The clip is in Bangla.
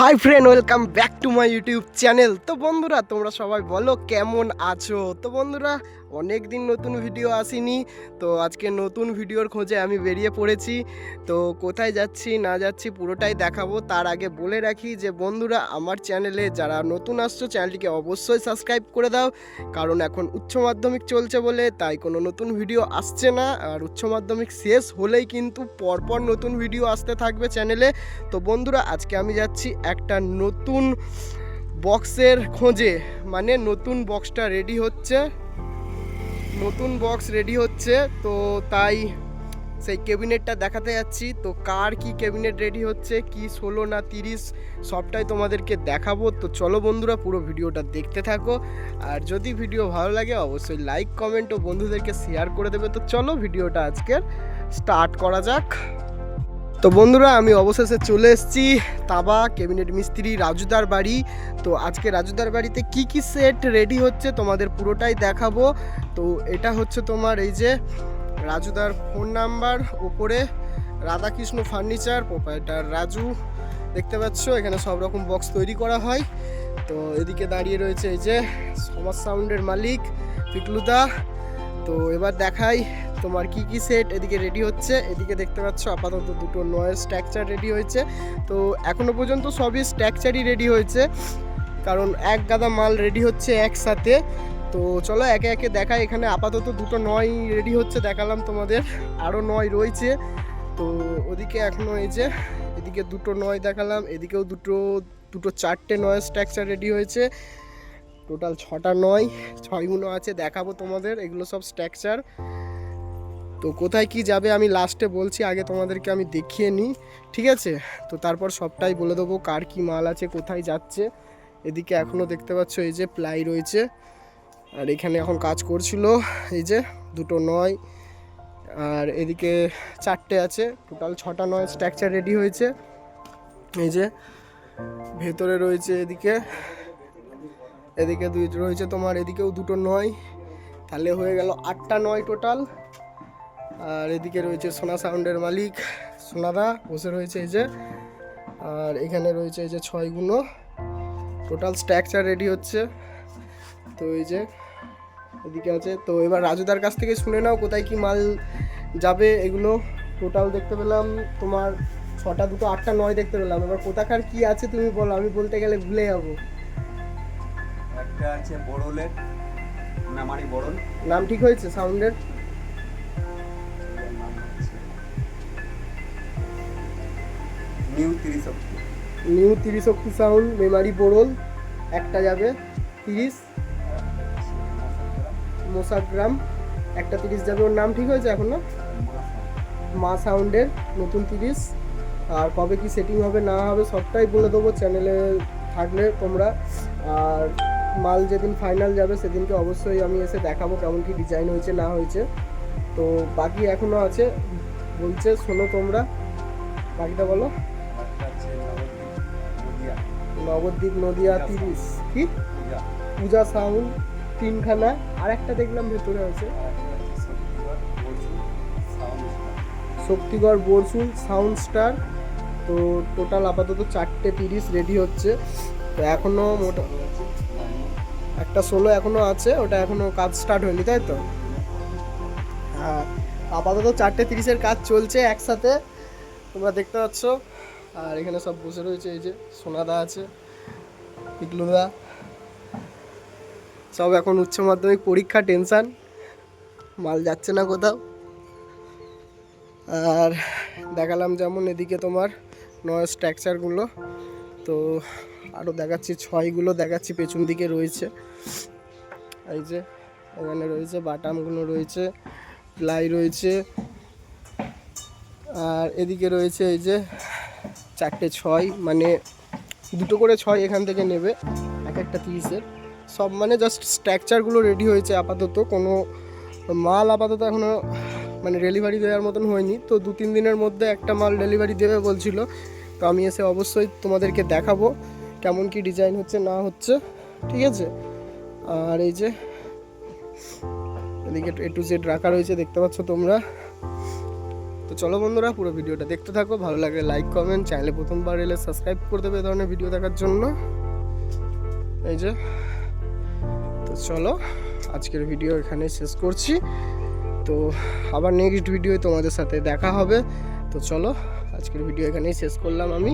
Hi friend, welcome back to my YouTube channel. তো বন্ধুরা, তোমরা সবাই বলো কেমন আছো? তো বন্ধুরা অনেক দিন নতুন ভিডিও আসেনি, তো আজকে নতুন ভিডিওর খোঁজে আমি বেরিয়ে পড়েছি। তো কোথায় যাচ্ছি, না যাচ্ছি পুরোটাই দেখাবো। তার আগে বলে রাখি যে বন্ধুরা, আমার চ্যানেলে যারা নতুন আসছো, চ্যানেলটিকে অবশ্যই সাবস্ক্রাইব করে দাও। কারণ এখন উচ্চ মাধ্যমিক চলছে বলে, তাই কোনো নতুন ভিডিও আসছে না। আর উচ্চ মাধ্যমিক শেষ হলেই কিন্তু পরপর নতুন ভিডিও আসতে থাকবে চ্যানেলে। তো বন্ধুরা, আজকে আমি যাচ্ছি একটা নতুন বক্সের খোঁজে। মানে নতুন বক্সটা রেডি হচ্ছে। নতুন বক্স রেডি হচ্ছে, তো তাই সেই ক্যাবিনেটটা দেখাতে যাচ্ছি। তো কার কি ক্যাবিনেট রেডি হচ্ছে, কি ষোলো না তিরিশ, সবটাই তোমাদেরকে দেখাবো। তো চলো বন্ধুরা, পুরো ভিডিওটা দেখতে থাকো। আর যদি ভিডিও ভালো লাগে, অবশ্যই লাইক কমেন্ট ও বন্ধুদেরকে শেয়ার করে দেবে। তো চলো ভিডিওটা আজকের স্টার্ট করা যাক। তো বন্ধুরা, আমি অবশেষে চলে এসেছি তাবা ক্যাবিনেট মিস্ত্রি রাজুদার বাড়ি। তো আজকে রাজুদার বাড়িতে কি কি সেট রেডি হচ্ছে তোমাদের পুরোটাই দেখাবো। তো এটা হচ্ছে তোমার এই যে রাজুদার ফোন নাম্বার ওপরে রাধাকৃষ্ণ ফার্নিচার প্রোপাইটার রাজু। দেখতে পাচ্ছ, এখানে সব রকম বক্স তৈরি করা হয়। তো এদিকে দাঁড়িয়ে রয়েছে এই যে সমাজ সাউন্ডের মালিক, পিকলুদা। তো এবার দেখাই তোমার কি কি সেট এদিকে রেডি হচ্ছে। এদিকে দেখতে পাচ্ছ আপাতত দুটো নয়ের স্ট্রাকচার রেডি হয়েছে। তো এখনও পর্যন্ত সবই স্ট্রাকচারই রেডি হয়েছে। কারণ এক গাদা মাল রেডি হচ্ছে একসাথে। তো চলো একে একে দেখাই। এখানে আপাতত দুটো নয় রেডি হচ্ছে, দেখালাম তোমাদের। আরও নয় রয়েছে। তো ওদিকে এখনও এই যে, এদিকে দুটো নয় দেখালাম। এদিকেও দুটো দুটো চারটে নয় স্ট্রাকচার রেডি হয়েছে। টোটাল ছটা নয় ছয় ছয়গুলো আছে, দেখাবো তোমাদের। এগুলো সব স্ট্রাকচার তো কোথায় কি যাবে আমি লাস্টে বলছি, আগে তোমাদেরকে আমি দেখিয়ে নিই, ঠিক আছে? তো তারপর সবটাই বলে দেবো, কার কি মাল আছে, কোথায় যাচ্ছে। এদিকে এখনও দেখতে পাচ্ছ, এই যে প্লাই রয়েছে। আর এখানে এখন কাজ করছিল, এই যে দুটো নয়। আর এদিকে চারটে আছে টোটাল ছটা নয় স্ট্রাকচার রেডি হয়েছে। এই যে ভেতরে রয়েছে এদিকে এদিকে দুই রয়েছে তোমার, এদিকেও দুটো নয়। তাহলে হয়ে গেল আটটা নয় টোটাল আর এদিকে রয়েছে সোনা সাউন্ডের মালিক সোনাদা বসে রয়েছে এই যে। আর এখানে রয়েছে এই যে ছয় ছয়গুলো টোটাল স্ট্রাকচার রেডি হচ্ছে। তো এই যে এদিকে আছে। তো এবার রাজুদার কাছ থেকে শুনে নাও কোথায় কি মাল যাবে এগুলো। টোটাল দেখতে পেলাম তোমার ছটা দুটো আটটা নয় দেখতে পেলাম। এবার কোথাকার কি আছে তুমি বলো আমি বলতে গেলে ভুলে যাব। একটা আছে বড়লের মেমারি বড়ল। নাম ঠিক হয়েছে সাউন্ডের? নিউ ত্রিশক্তি। নিউ তিরিশ শক্তি সাউন্ড, মেমারি বোরল একটা যাবে, তিরিশ। মোসাগ্রাম একটা তিরিশ যাবে, ওর নাম ঠিক হয়েছে এখনও? মা সাউন্ডের, নতুন তিরিশ। আর কবে কি সেটিং হবে, না হবে, সবটাই বলে দেবো চ্যানেলে থাকলে তোমরা। আর মাল যেদিন ফাইনাল যাবে, সেদিনকে অবশ্যই আমি এসে দেখাবো কেমন কি ডিজাইন হয়েছে, না হয়েছে। তো বাকি এখনও আছে। বলছে, শোনো তোমরা। বাকিটা বলো। নবদ্বীপ নদিয়া তিরিশ। কি? পূজা। সাউন্ড তিনখানা। আর একটা দেখলাম ভেতরে আছে। Shaktigarh Barsul sound sound star তো টোটাল আপাতত চারটে তিরিশ রেডি হচ্ছে। তো এখনও মোটা একটা ষোলো এখনও আছে ওটা এখনও কাজ স্টার্ট হয়নি তাই তো? হ্যাঁ আপাতত চারটে তিরিশের কাজ চলছে একসাথে। তোমরা দেখতে পাচ্ছ আর এখানে সব বসে রয়েছে, এই যে সোনাদা আছে, পিকলুদা। সব এখন উচ্চ মাধ্যমিক পরীক্ষা, টেনশান। মাল যাচ্ছে না কোথাও। আর দেখালাম যেমন এদিকে তোমার নয় স্ট্রাকচারগুলো তো আরও দেখাচ্ছি, ছয়গুলো দেখাচ্ছি, পেছন দিকে রয়েছে। এই যে এখানে রয়েছে বাটামগুলো রয়েছে, প্লাই রয়েছে। আর এদিকে রয়েছে এই যে চারটে ছয় মানে দুটো করে ছয় এখান থেকে নেবে, এক একটা তিরিশের সব মানে জাস্ট স্ট্রাকচারগুলো রেডি হয়েছে আপাতত, কোনো মাল আপাতত এখনও মানে ডেলিভারি দেওয়ার মতন হয়নি। তো দু তিন দিনের মধ্যে একটা মাল ডেলিভারি দেবে বলছিল, তো আমি এসে অবশ্যই তোমাদেরকে দেখাবো কেমন কি ডিজাইন হচ্ছে, না হচ্ছে, ঠিক আছে? আর এই যে, এদিকে এ টু জেড রাখা রয়েছে, দেখতে পাচ্ছ তোমরা। তো চলো বন্ধুরা, পুরো ভিডিওটা দেখতে থাকো। ভালো লাগলে লাইক কমেন্ট চ্যানেলে প্রথমবার এলে সাবস্ক্রাইব করে দেবে এ ধরনের ভিডিও দেখার জন্য। এই যে, তো চলো, আজকের ভিডিও এখানে শেষ করছি। তো আবার নেক্সট ভিডিও তোমাদের সাথে দেখা হবে। তো চলো, আজকের ভিডিও এখানেই শেষ করলাম আমি।